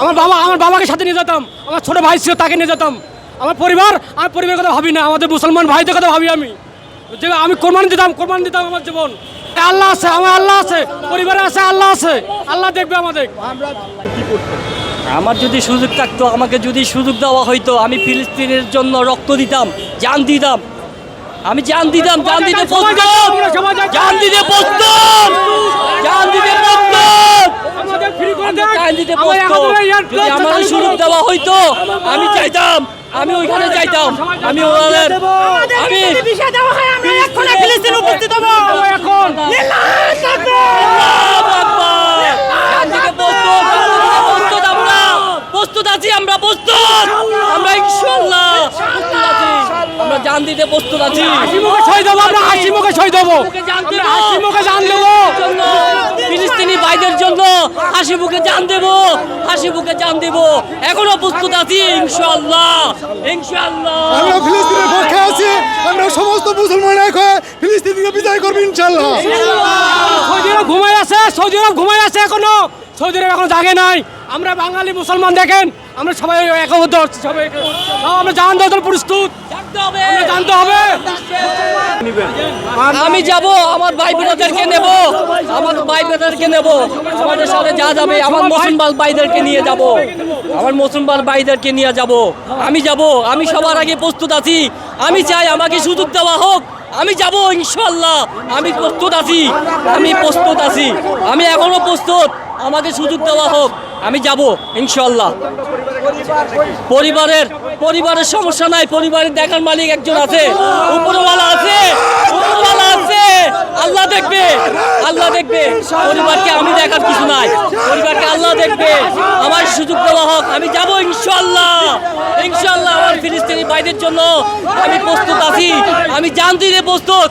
আমার বাবা আমার বাবাকে সাথে নিয়ে যেতাম। আমার ছোট ভাই ছিল তাকে নিয়ে যেতাম। আমার পরিবার আমার পরিবারের কথা ভাবি না আমাদের মুসলমান ভাইদের কথা ভাবি আমি। যে আমি কোরবানি দিতাম কোরবানি দিতাম আমার জীবন। আল্লাহ আছে আমার আল্লাহ আছে পরিবারে আছে আল্লাহ আছে। আল্লাহ দেখবে আমাদের। আমার যদি সুযোগ থাকতো আমাকে যদি সুযোগ দেওয়া হইতো আমি ফিলিস্তিনের জন্য রক্ত দিতাম জান দিতাম। আমি জান দিতাম জান দিতে প্রস্তুত জান দিতে প্রস্তুত জান দিতে প্রস্তুত আমাদের free আমি দিতে যদি আমার সুযোগ দেওয়া হইতো আমি চাইতাম আমি ওইখানে যাইতাম আমি ওনাদের আমি বিষয় দেওয়া আমরা ফিলিস্তিন উপস্থিত হব। এখন। প্রস্তুত আছি আমরা প্রস্তুত। আমরা ইনশাআল্লাহ। প্রস্তুত আছি আমরা জান দিতে প্রস্তুত আছি। হাসি মুখে ছয় দেবো আমরা হাসি মুখে ছয় দেবো। হাসি মুখে জান দেবো। ভাইদের জন্য হাসি মুখে জান দেব হাসি মুখে জান দেব। এখনও প্রস্তুত আছি ইনশাআল্লাহ ইনশাআল্লাহ। আমরা ফিলিস্তিনের পক্ষে আছি আমরা সমস্ত মুসলমান এক হয়ে ফিলিস্তিনকে বিদায় করব ইনশাল্লাহ সৌদি আরব ঘুমাই আছে সৌদি আরব ঘুমাই আছে এখনও। সৌদি আরব এখনও জাগে নাই। আমরা বাঙালি মুসলমান দেখেন আমরা সবাই একবদ্ধ হচ্ছি সবাই আমরা জান দেওয়ার প্রস্তুত। আমি যাব, আমার ভাই বোনদেরকে নেব। আমার ভাই বোনদেরকে নেব। আমাদের সাথে যা যাবে, আমার মুসলমান ভাইদেরকে নিয়ে যাব। আমার মুসলমান ভাইদেরকে নিয়ে যাব। আমি যাব, আমি সবার আগে প্রস্তুত আছি। আমি চাই আমাকে সুযোগ দেওয়া হোক। আমি যাব ইনশাল্লাহ আমি প্রস্তুত আছি। আমি প্রস্তুত আছি। আমি এখনও প্রস্তুত। আমাকে সুযোগ দেওয়া হোক। আমি যাব ইনশাল্লাহ পরিবারের পরিবারের সমস্যা নাই। পরিবারের দেখার মালিক একজন আছে। উপরওয়ালা আল্লাহ দেখবে আল্লাহ দেখবে। পরিবারকে আমি দেখার কিছু নাই। পরিবারকে আল্লাহ দেখবে। আমার সুযোগ দেওয়া হোক, আমি যাব ইনশাল্লাহ ইনশাল্লাহ আমার ফিলিস্তিনি ভাইদের জন্য আমি প্রস্তুত আছি। আমি জানতে প্রস্তুত।